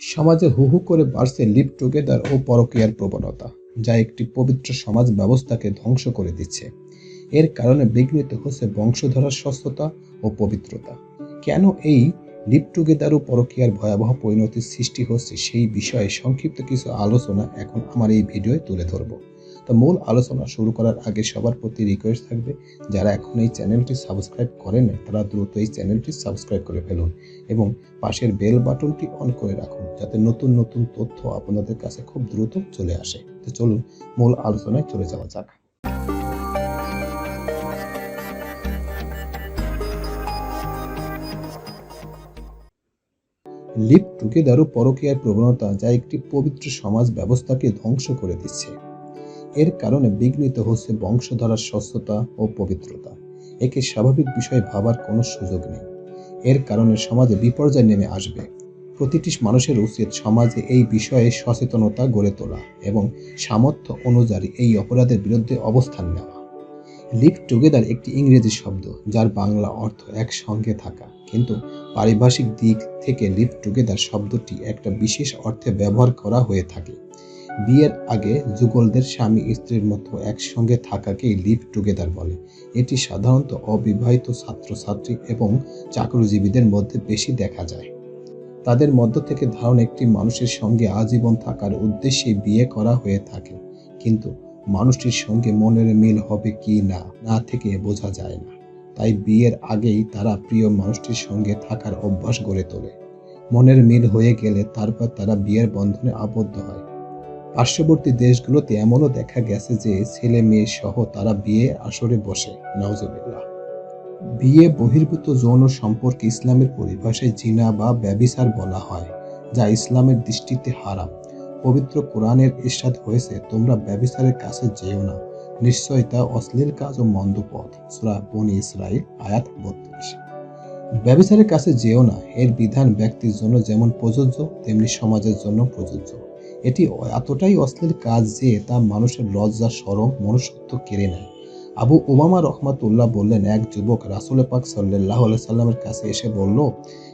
সমাজে হু হু করে বাড়ছে লিভ টুগেদার ও পরকীয়ার প্রবণতা, যা একটি পবিত্র সমাজ ব্যবস্থাকে ধ্বংস করে দিচ্ছে। এর কারণে বিঘ্নিত হচ্ছে বংশধরার স্বস্থতা ও পবিত্রতা। কেন এই লিভ টুগেদার ও পরকীয়ার ভয়াবহ পরিণতির সৃষ্টি হচ্ছে সেই বিষয়ে সংক্ষিপ্ত কিছু আলোচনা এখন আমার এই ভিডিওয় তুলে ধরব। তো মূল আলোচনা শুরু করার আগে সবার প্রতি রিকোয়েস্ট থাকবে, যারা এখন এই চ্যানেলটি সাবস্ক্রাইব করেন তারা দ্রুত এই চ্যানেলটি সাবস্ক্রাইব করে ফেলুন এবং পাশের বেল বাটনটি অন করে রাখুন, যাতে নতুন নতুন তথ্য আপনাদের কাছে খুব দ্রুত চলে আসে। তো চলুন, মূল আলোচনায় চলে যাওয়া যাক। লিভ টুগেদার ও পরকীয়ার প্রবণতা যা একটি পবিত্র সমাজ ব্যবস্থাকে ধ্বংস করে দিচ্ছে। এর কারণে বিঘ্নিত হচ্ছে বংশধারার স্বচ্ছতা ও পবিত্রতা। একে স্বাভাবিক বিষয় ভাবার কোনো সুযোগ নেই। এর কারণে সমাজে বিপর্যয় নেমে আসবে। প্রতিটি মানুষের উচিত সমাজে এই বিষয়ে সচেতনতা গড়ে তোলা এবং সামর্থ্য অনুযায়ী এই অপরাধের বিরুদ্ধে অবস্থান নেওয়া। লিভ টুগেদার একটি ইংরেজি শব্দ, যার বাংলা অর্থ একসঙ্গে থাকা। কিন্তু পারিভাষিক দিক থেকে লিভ টুগেদার শব্দটি একটা বিশেষ অর্থে ব্যবহার করা হয়ে থাকে। বিয়ের আগে যুগলদের স্বামী স্ত্রীর মতো একসঙ্গে থাকাকেই লিভ টুগেদার বলে। এটি সাধারণত অবিবাহিত ছাত্রছাত্রী এবং চাকরিজীবীদের মধ্যে বেশি দেখা যায়। তাদের মধ্য থেকে ধারণ একটি মানুষের সঙ্গে আজীবন থাকার উদ্দেশ্যে বিয়ে করা হয়ে থাকে। কিন্তু মানুষটির সঙ্গে মনের মিল হবে কি না না থেকে বোঝা যায় না। তাই বিয়ের আগেই তারা প্রিয় মানুষটির সঙ্গে থাকার অভ্যাস গড়ে তোলে। মনের মিল হয়ে গেলে তারপর তারা বিয়ের বন্ধনে আবদ্ধ হয়। পার্শ্ববর্তী দেশগুলোতে এমনও দেখা গেছে যে ছেলে মেয়ে সহ তারা বিয়ে আসরে বসে নওজবিল্লাহ বিয়ে বহির্ভূত যৌন সম্পর্কে ইসলামের পরিভাষায় জিনা বা ব্যবিচার বলা হয়, যা ইসলামের দৃষ্টিতে হারাম। পবিত্র কোরআনের ইরশাদ হয়েছে, তোমরা ব্যবিচারের কাছে যেও না। নিশ্চয় তা অশ্লীল কাজ ও মন্দ পথ। সুরা বনি ইসরাইল আয়াত বত্রিশ। ব্যবিচারের কাছে যেও না, এর বিধান ব্যক্তির জন্য যেমন প্রযোজ্য, তেমনি সমাজের জন্য প্রযোজ্য। এটি এতটাই অশ্লীল কাজ যে তা মানুষের লজ্জা, সরম, মনুষ্যত্ব কেড়ে নেয়। আবু ওবামা রহমাতুল্লাহ বললেন, এক যুবক রাসুল পাক সাল্লাহ সাল্লামের কাছে এসে বলল,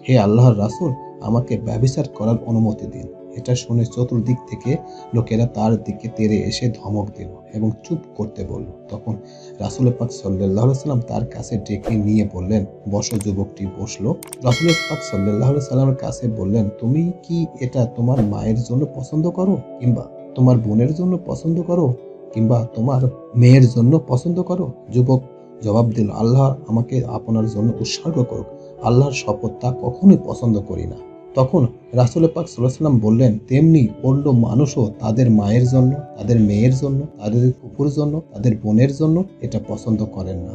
হে আল্লাহর রাসুল, আমাকে ব্যবিচার করার অনুমতি দিন। এটা শুনে চতুর্দিক থেকে লোকেরা তার দিকে তেরে এসে ধমক দিল এবং চুপ করতে বলল। তখন রাসুল পাক সাল্লাহ সাল্লাম তার কাছে ডেকে নিয়ে বললেন, বস যুবকটি, বসল। রাসুল পাক সাল্লাহ সাল্লামের কাছে বললেন, তুমি কি এটা তোমার মায়ের জন্য পছন্দ করো কিংবা তোমার বোনের জন্য পছন্দ করো কিংবা তোমার মেয়ের জন্য পছন্দ করো? যুবক জবাব দিল, আল্লাহ আমাকে আপনার জন্য উৎসর্গ করুক। আল্লাহর শপথ তা কখনোই পছন্দ করি না। তখন রাসুল পাক সাল্লাম বললেন, তেমনি অন্য মানুষও তাদের মায়ের জন্য, তাদের মেয়ের জন্য, তাদের কুকুর জন্য, তাদের বোনের জন্য এটা পছন্দ করেন না।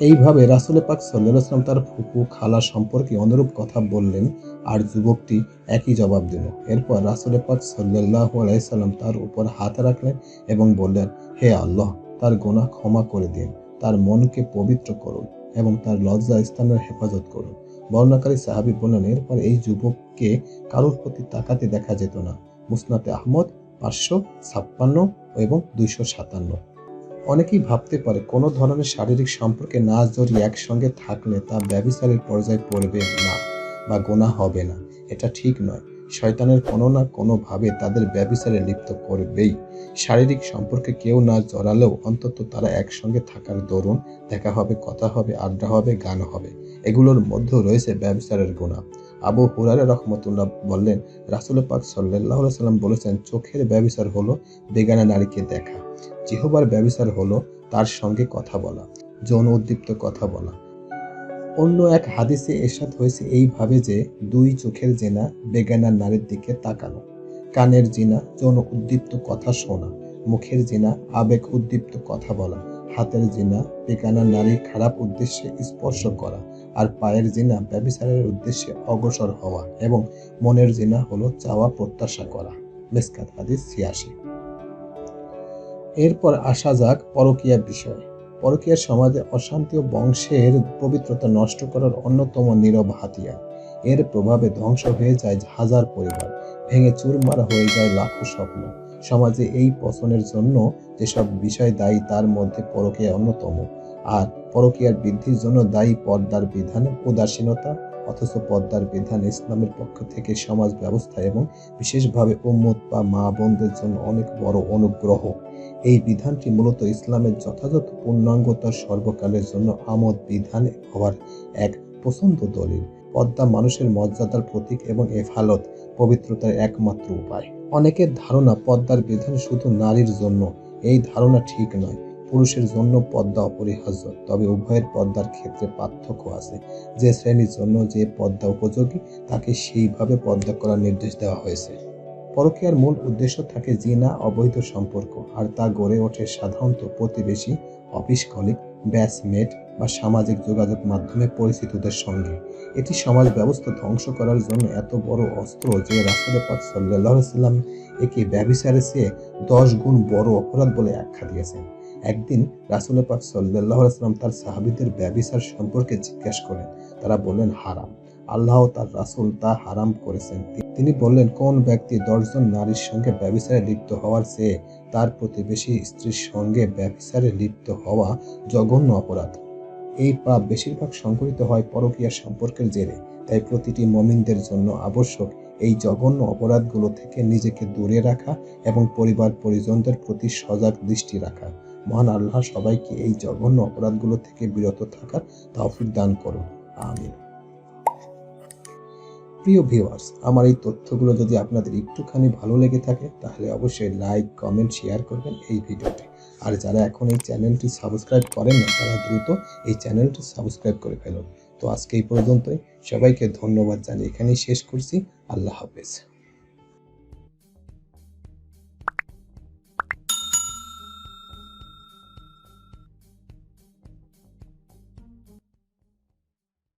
এইভাবে রাসুল পাক সাল্লাম তার ফুপু খালা সম্পর্কে অনুরূপ কথা বললেন আর যুবকটি একই জবাব দিল। এরপর রাসুল পাক সাল্লাহ আলাইসাল্লাম তার উপর হাত রাখলেন এবং বললেন, হে আল্লাহ, তার গোনা ক্ষমা করে দিন, তার মনকে পবিত্র করুন এবং তার লজ্জা স্থানের হেফাজত করুন। বর্ণাকারী সাহাবি বললেন, এরপর এই যুবককে কারোর প্রতি তাকাতে দেখা যেত না। মুসনাতে আহমদ পাঁচশো ছাপ্পান্ন এবং দুইশো সাতান্ন। অনেকেই ভাবতে পারে কোনো ধরনের শারীরিক সম্পর্কে না জড়িয়ে একসঙ্গে থাকলে তা ব্যবিচারের পর্যায়ে পড়বে না বা গোনা হবে না। এটা ঠিক নয়। শয়তানের কোনো না কোনোভাবে তাদের ব্যবিচারে লিপ্ত করবেই। শারীরিক সম্পর্কে কেউ না জড়ালেও অন্তত তারা একসঙ্গে থাকার দরুন দেখা হবে, কথা হবে, আড্ডা হবে, গান হবে। এগুলোর মধ্যেও রয়েছে ব্যবসারের গুণা। আবু হুরারে রহমতুল্লাহ বললেন, রাসুল পাক সাল্লাহ সাল্লাম বলেছেন, চোখের ব্যবসার হলো বেগানা নারীকে দেখা। জিহবার ব্যবসার হলো তার সঙ্গে কথা বলা, যৌন উদ্দীপ্ত কথা বলা। অন্য এক হাদিসে এরশাদ হয়েছে এইভাবে যে দুই চোখের জেনা বেগানা নারীর দিকে তাকানো। কানের জিনা, যৌন উদ্দীপ্ত কথা শোনা, মুখের জিনা, আবেগ উদ্দীপ্ত কথা বলা, হাতের জিনা বেগানা নারীর খারাপ উদ্দেশ্যে স্পর্শ করা আর পায়ের জিনা ব্যবিচারের উদ্দেশ্যে অগ্রসর হওয়া এবং মনের জিনা হলো চাওয়া প্রত্যাশা করা। মেসকাত হাদিস ছিয়াশি। এরপর আসা যাক পরকীয়া বিষয়। পরকীয়ার সমাজে অশান্তি ও বংশের পবিত্রতা নষ্ট করার অন্যতম নীরব হাতিয়ার। এর প্রভাবে ধ্বংস হয়ে যায় হাজার পরিবার। ভেঙে চুরমার হয়ে যায় লাখো স্বপ্ন। সমাজে এই পছনের জন্য যেসব বিষয় দায়ী, তার মধ্যে পরকীয়া অন্যতম। আর পরকীয়ার বৃদ্ধির জন্য দায়ী পর্দার বিধান উদাসীনতা, অথচ পর্দার বিধান ইসলামের পক্ষ থেকে সমাজ ব্যবস্থা এবং বিশেষভাবে উম্মত বা মা বোনদের জন্য অনেক বড় অনুগ্রহ। এই বিধানটি মূলত ইসলামের যথাযথ পূর্ণাঙ্গতার সর্বকালের জন্য আমদ বিধান হওয়ার এক পছন্দ দলিল। পদ্মা মানুষের মর্যাদার প্রতীক এবং এফালত পবিত্রতার একমাত্র উপায়। অনেকের ধারণা পদ্মার বিধান শুধু নারীর জন্য, এই ধারণা ঠিক নয়, পুরুষের জন্য পদ্মা অপরিহার্য। তবে উভয়ের পদ্মার ক্ষেত্রে পার্থক্য আছে। যে শ্রেণির জন্য যে পদ্মা উপযোগী, তাকে সেইভাবে পদ্মা করার নির্দেশ দেওয়া হয়েছে। পরকীয়ার মূল উদ্দেশ্য থাকে জিনা, অবৈধ সম্পর্ক, আর তা গড়ে ওঠে সাধারণত প্রতিবেশী, অফিস কলিগ, ব্যাচমেট বা সামাজিক যোগাযোগ মাধ্যমে পরিচিতদের সঙ্গে। এটি সমাজ ব্যবস্থা ধ্বংস করার জন্য এত বড় অস্ত্র যে রাসুল পাক সাল্লাহ সাল্লাম একে ব্যবিচারের চেয়ে দশ গুণ বড় অপরাধ বলে আখ্যা দিয়েছেন। একদিন রাসুল পাক সাল্লাহ সাল্লাম তার সাহাবিদের ব্যবিচার সম্পর্কে জিজ্ঞেস করেন। তারা বললেন, হারাম। আল্লাহ তার রাসুল তা হারাম করেছেন। তিনি বললেন, কোন ব্যক্তি দশজন নারীর সঙ্গে ব্যবিচারে লিপ্ত হওয়ার চেয়ে তার প্রতিবেশী স্ত্রীর সঙ্গে ব্যবিচারে লিপ্ত হওয়া জঘন্য অপরাধ। এই পাপ বেশিরভাগ সংঘটিত হয় পরকীয়া সম্পর্কের জেরে, তাই প্রতিটি মমিনদের জন্য আবশ্যক এই জঘন্য অপরাধগুলো থেকে নিজেকে দূরে রাখা এবং পরিবার পরিজনদের প্রতি সজাগ দৃষ্টি রাখা। মহান আল্লাহ সবাইকে এই জঘন্য অপরাধগুলো থেকে বিরত থাকার তৌফিক দান করুন। আমিন। প্রিয় ভিউয়ার্স আমার এই তথ্যগুলো যদি আপনাদের একটুখানি ভালো লেগে থাকে, তাহলে অবশ্যই লাইক কমেন্ট শেয়ার করবেন এই ভিডিওটি আর যারা এখন এই চ্যানেলটি সাবস্ক্রাইব করেন না, তারা দ্রুত এই চ্যানেলটি সাবস্ক্রাইব করে ফেলুন। তো আজকে এই পর্যন্তই। সবাইকে ধন্যবাদ জানিয়ে এখানেই শেষ করছি। আল্লাহ হাফেজ।